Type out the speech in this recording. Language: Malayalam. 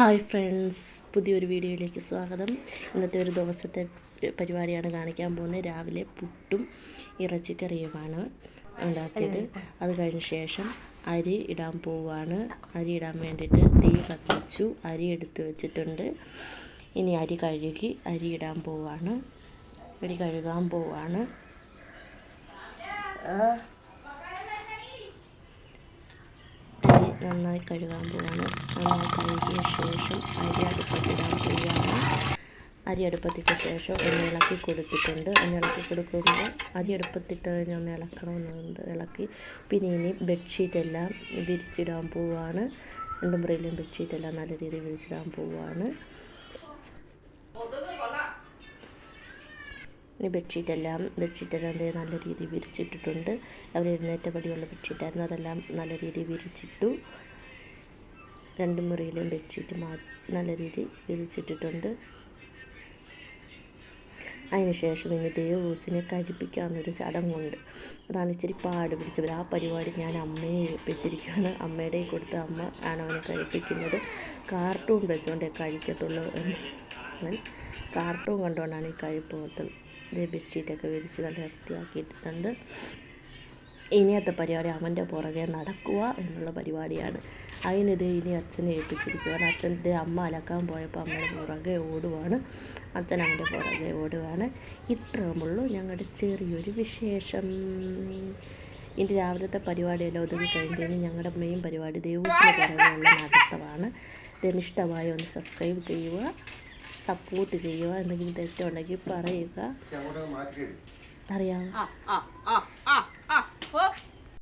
ഹായ് ഫ്രണ്ട്സ് പുതിയൊരു വീഡിയോയിലേക്ക് സ്വാഗതം. ഇന്നത്തെ ഒരു ദിവസത്തെ പരിപാടിയാണ് കാണിക്കാൻ പോകുന്നത്. രാവിലെ പുട്ടും ഇറച്ചിക്കറിയുമാണ് ഉണ്ടാക്കിയത്. അത് കഴിഞ്ഞ ശേഷം അരി ഇടാൻ പോവുകയാണ്. അരി ഇടാൻ വേണ്ടിയിട്ട് തീ കത്തിച്ചു അരി എടുത്ത് വെച്ചിട്ടുണ്ട്. ഇനി അരി കഴുകി അരി ഇടാൻ പോവുകയാണ്. അരി കഴുകാൻ പോവുകയാണ് അരി നന്നായി കഴുകാൻ പോവാണ്. നന്നായി കഴുകിയ ശേഷം അരി അടുപ്പത്തിടാൻ പോവുകയാണ് അരി അടുപ്പത്തിട്ട ശേഷം ഒന്ന് ഇളക്കി കൊടുത്തിട്ടുണ്ട്. ഒന്ന് ഇളക്കി കൊടുക്കുമ്പോൾ അരി അടുപ്പത്തിട്ട് കഴിഞ്ഞ് ഒന്ന് ഇളക്കണമെന്നുണ്ട്. ഇളക്കി. പിന്നെ ഇനി ബെഡ്ഷീറ്റ് എല്ലാം വിരിച്ചിടാൻ പോവുകയാണ് രണ്ടും മുറിയിലും ബെഡ്ഷീറ്റ് എല്ലാം നല്ല രീതിയിൽ വിരിച്ചിടാൻ പോവുകയാണ് ഇനി ബെഡ്ഷീറ്റ് എല്ലാം ബെഡ്ഷീറ്റ് എല്ലാം ദേ നല്ല രീതിയിൽ വിരിച്ചിട്ടിട്ടുണ്ട്. അവർ എഴുന്നേറ്റ പടിയുള്ള ബെഡ്ഷീറ്റായിരുന്നു. അതെല്ലാം നല്ല രീതിയിൽ വിരിച്ചിട്ടു. രണ്ട് മുറിയിലും ബെഡ്ഷീറ്റ് മാ നല്ല രീതിയിൽ വിരിച്ചിട്ടിട്ടുണ്ട്. അതിനുശേഷം ഇനി ദേവൂസിനെ കഴിപ്പിക്കാമെന്നൊരു ചടങ്ങുണ്ട്. അതാണ് ഇച്ചിരി പാട് പിടിച്ചവർ ആ പരിപാടി ഞാൻ അമ്മയെ ഏൽപ്പിച്ചിരിക്കുകയാണ്. അമ്മയുടെ കൊടുത്ത് അമ്മ ആണ് അവനെ കഴിപ്പിക്കുന്നത്. കാർട്ടൂൺ വെച്ചുകൊണ്ടേ കഴിക്കത്തുള്ളൂ എന്ന്. അവൻ കാർട്ടൂൺ കണ്ടുകൊണ്ടാണ് ഈ കഴിപ്പ് മൊത്തം ഇതേ ബെഡ്ഷീറ്റൊക്കെ വിരിച്ച് നല്ല വൃത്തിയാക്കിയിട്ടുണ്ട് ഇനിയത്തെ പരിപാടി അവന്റെ പുറകെ നടക്കുക എന്നുള്ള പരിപാടിയാണ്. അതിനിത് ഇനി അച്ഛനെ ഏൽപ്പിച്ചിരിക്കുകയാണ് അച്ഛന്റെ അമ്മ അലക്കാൻ പോയപ്പോൾ അമ്മയുടെ പുറകെ ഓടുവാണ്. അച്ഛൻ അവന്റെ പുറകെ ഓടുവാണ്. ഇത്രയുമുള്ളൂ ഞങ്ങളുടെ ചെറിയൊരു വിശേഷം. ഇനി രാവിലത്തെ പരിപാടിയെല്ലാം ഒതുങ്ങി കഴിഞ്ഞതിന് ഞങ്ങളുടെ മെയിൻ പരിപാടി ദേവൂസിന് പുറകെയുള്ള നടത്തമാണ് ഇതിനിഷ്ടമായി ഒന്ന് സബ്സ്ക്രൈബ് ചെയ്യുക. സപ്പോർട്ട് ചെയ്യുക എന്തെങ്കിലും തെറ്റുണ്ടെങ്കിൽ പറയുക. അറിയാമോ ആ ആ ആ ആ ആ. ഓ